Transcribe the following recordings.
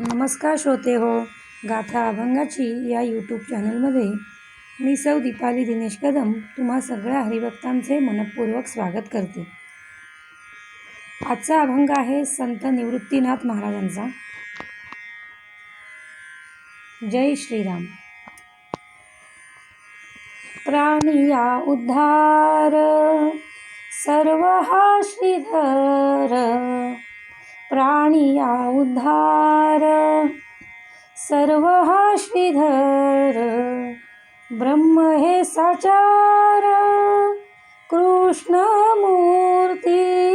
नमस्कार श्रोते हो गाथा अभंगाची या यूट्यूब चॅनलमध्ये मी सौ दीपाली दिनेश कदम तुम्हा सगळ्या हरिभक्तांचे मनपूर्वक स्वागत करते. आजचा अभंग आहे संत निवृत्तीनाथ महाराजांचा. जय श्रीराम. प्राणिया उद्धार सर्व हा श्रीधर. प्राणिया उद्धार. सर्व हा श्रीधर ब्रह्म हे साचार. कृष्ण मूर्ती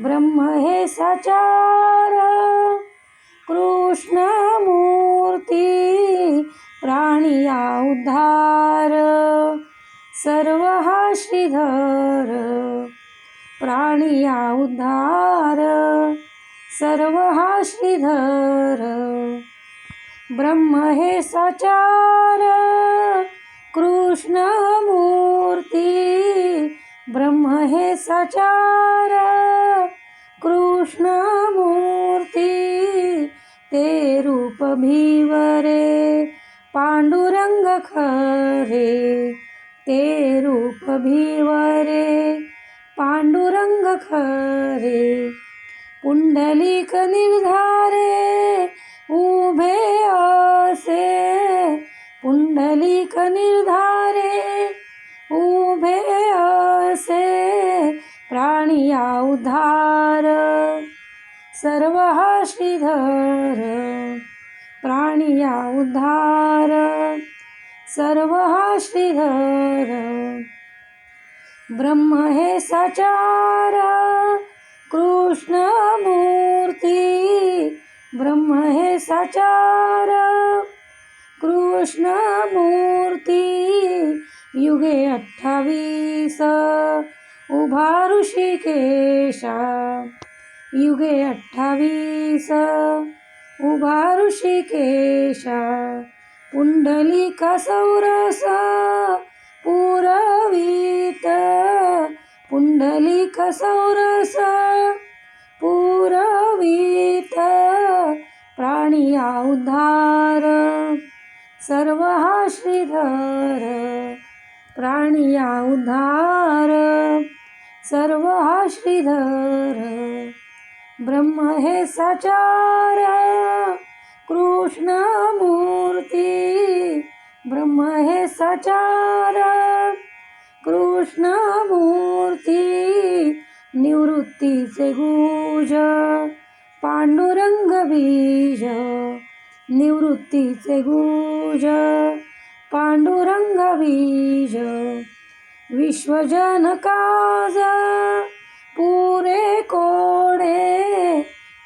ब्रह्म हे साचार. कृष्ण मूर्ती प्राणिया उद्धार. सर्व हा श्रीधर प्राणिया उद्धार. सर्व हा श्रीधर ब्रह्म हे साचार. कृष्ण मूर्ती. ब्रह्म हे साचार. कृष्ण मूर्ती. ते रूप भीवरे. पांडुरंग खरे. ते रूप भीवरे. पांडुरंग खरे. पुंडलिक निर्धारे उभे असे। पुंडलिक निर्धारे उभे असे प्राणिया उद्धार सर्व श्रीधर प्राणिया उद्धार सर्व श्रीधर ब्रह्म हे सचार। कृष्ण मूर्ती ब्रह्म हे साचार. कृष्ण मूर्ती युगे अठ्ठावीस. उभा ऋषिकेशा. युगे अठ्ठावीस. उभा ऋषिकेशा. पुंडलिक सौरसा. पुंडलिक सौरस पुरवीत प्राणी उद्धार सर्व हा श्रीधर प्राणी उद्धार सर्व हा श्रीधर ब्रह्म हे साचार कृष्ण मूर्ती ब्रह्म हे साचार कृष्ण मूर्ती निवृत्तीचे गुज पांडुरंग बीज. निवृत्तीचे गुज पांडुरंग बीज. विश्वजन काज पुरे कोडे.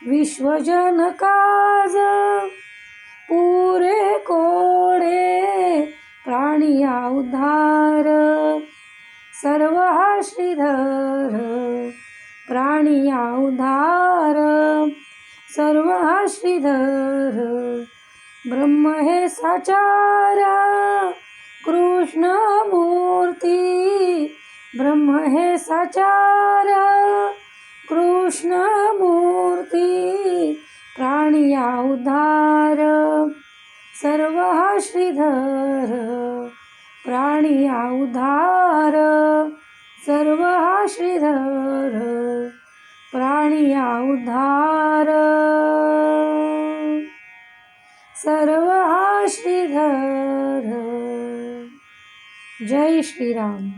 विश्वजन काज पुरे कोडे. प्राणिया उद्धार सर्व हा श्रीधर. या उधार सर्व श्रीधर ब्रह्म हे साचार. कृष्ण मूर्ती ब्रह्म हे साचार. कृष्ण मूर्ती प्राणिया उधार सर्व श्रीधर प्राणिया उधार सर्व श्रीधर आणिया उद्धार. सर्व हा श्रीधर. जय श्रीराम.